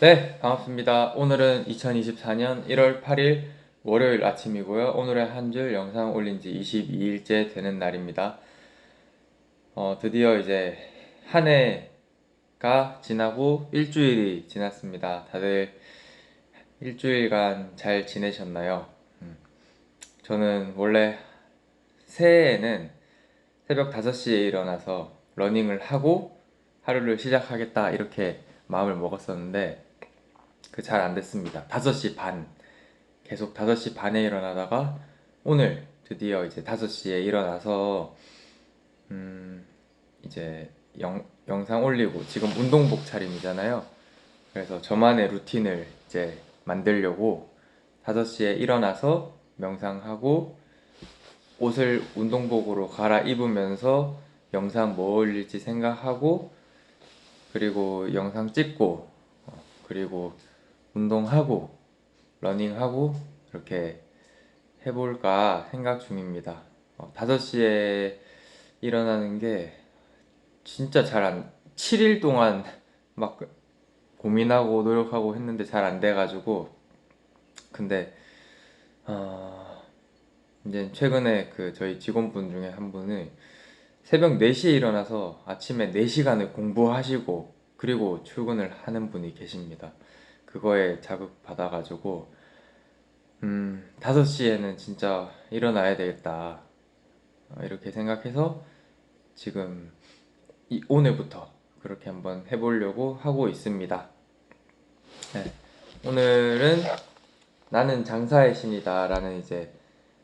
네, 반갑습니다. 오늘은 2024년 1월 8일 월요일 아침이고요. 오늘의 한 줄 영상 올린 지 22일째 되는 날입니다. 어, 드디어 이제 한 해가 지나고 일주일이 지났습니다. 다들 일주일간 잘 지내셨나요? 음, 저는 원래 새해에는 새벽 5시에 일어나서 러닝을 하고 하루를 시작하겠다 이렇게 마음을 먹었었는데 그 잘 안 됐습니다. 5시 반 계속 5시 반에 일어나다가 오늘 드디어 이제 5시에 일어나서 음 이제 영, 영상 올리고 지금 운동복 차림이잖아요. 그래서 저만의 루틴을 이제 만들려고 5시에 일어나서 명상하고 옷을 운동복으로 갈아입으면서 영상 뭐 올릴지 생각하고 그리고 영상 찍고 어, 그리고 운동하고 러닝하고 이렇게 해볼까 생각 중입니다. 어, 5시에 일어나는 게 진짜 잘 안, 7일 동안 막 고민하고 노력하고 했는데 잘 안 돼가지고 근데 어, 이제 최근에 그 저희 직원분 중에 한 분은 새벽 4시에 일어나서 아침에 4시간을 공부하시고 그리고 출근을 하는 분이 계십니다. 그거에 자극 받아가지고 음 5시에는 진짜 일어나야 되겠다 어, 이렇게 생각해서 지금 이 오늘부터 그렇게 한번 해보려고 하고 있습니다. 네. 오늘은 나는 장사의 신이다 라는 이제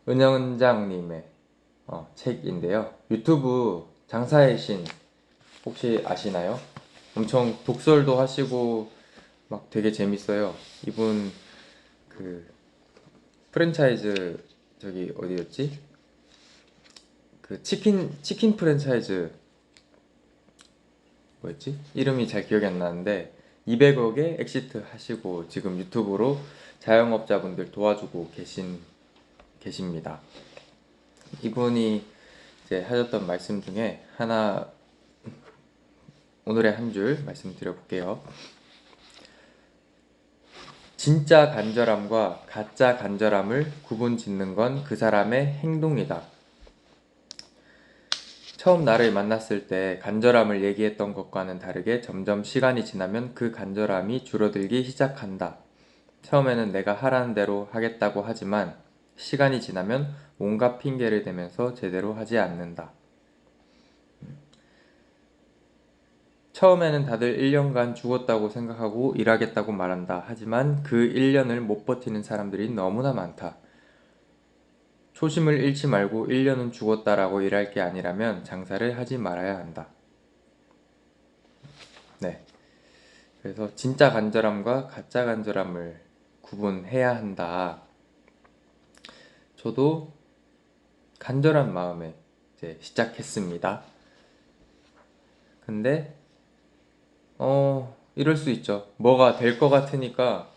은영장님의 어, 책인데요. 유튜브 장사의 신 혹시 아시나요? 엄청 독설도 하시고 막 되게 재밌어요. 이분 그 프랜차이즈 저기 어디였지? 그 치킨 치킨 프랜차이즈 뭐였지? 이름이 잘 기억이 안 나는데 200억에 엑시트 하시고 지금 유튜브로 자영업자분들 도와주고 계신 계십니다. 이분이 이제 하셨던 말씀 중에 하나 오늘의 한 줄 말씀드려 볼게요. 진짜 간절함과 가짜 간절함을 구분 짓는 건 그 사람의 행동이다. 처음 나를 만났을 때 간절함을 얘기했던 것과는 다르게 점점 시간이 지나면 그 간절함이 줄어들기 시작한다. 처음에는 내가 하라는 대로 하겠다고 하지만 시간이 지나면 온갖 핑계를 대면서 제대로 하지 않는다. 처음에는 다들 1년간 죽었다고 생각하고 일하겠다고 말한다. 하지만 그 1년을 못 버티는 사람들이 너무나 많다. 초심을 잃지 말고 1년은 죽었다라고 일할 게 아니라면 장사를 하지 말아야 한다. 네. 그래서 진짜 간절함과 가짜 간절함을 구분해야 한다. 저도 간절한 마음에 이제 시작했습니다. 근데 어 이럴 수 있죠. 뭐가 될 것 같으니까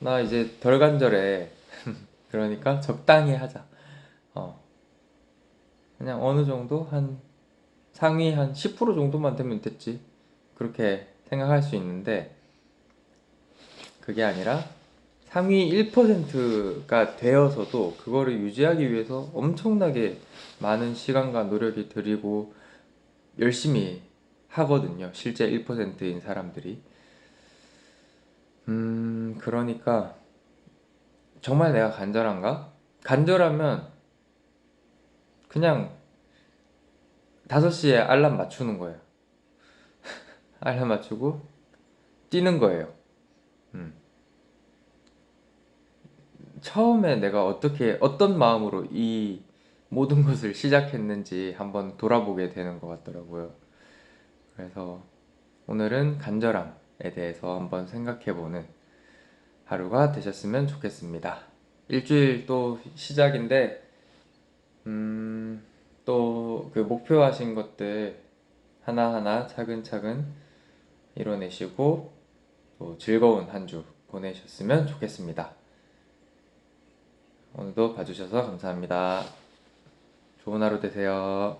나 이제 덜 간절해. 그러니까 적당히 하자. 어 그냥 어느 정도 한 상위 한 10% 정도만 되면 됐지. 그렇게 생각할 수 있는데 그게 아니라 상위 1%가 되어서도 그거를 유지하기 위해서 엄청나게 많은 시간과 노력이 들이고 열심히 하거든요. 실제 1%인 사람들이. 음, 그러니까 정말 내가 간절한가? 간절하면 그냥 5시에 알람 맞추는 거예요. 알람 맞추고 뛰는 거예요. 처음에 내가 어떻게 어떤 마음으로 이 모든 것을 시작했는지 한번 돌아보게 되는 것 같더라고요. 그래서 오늘은 간절함에 대해서 한번 생각해보는 하루가 되셨으면 좋겠습니다. 일주일 또 시작인데, 음, 또 그 목표하신 것들 하나하나 차근차근 이뤄내시고, 또 즐거운 한 주 보내셨으면 좋겠습니다. 오늘도 봐주셔서 감사합니다. 좋은 하루 되세요.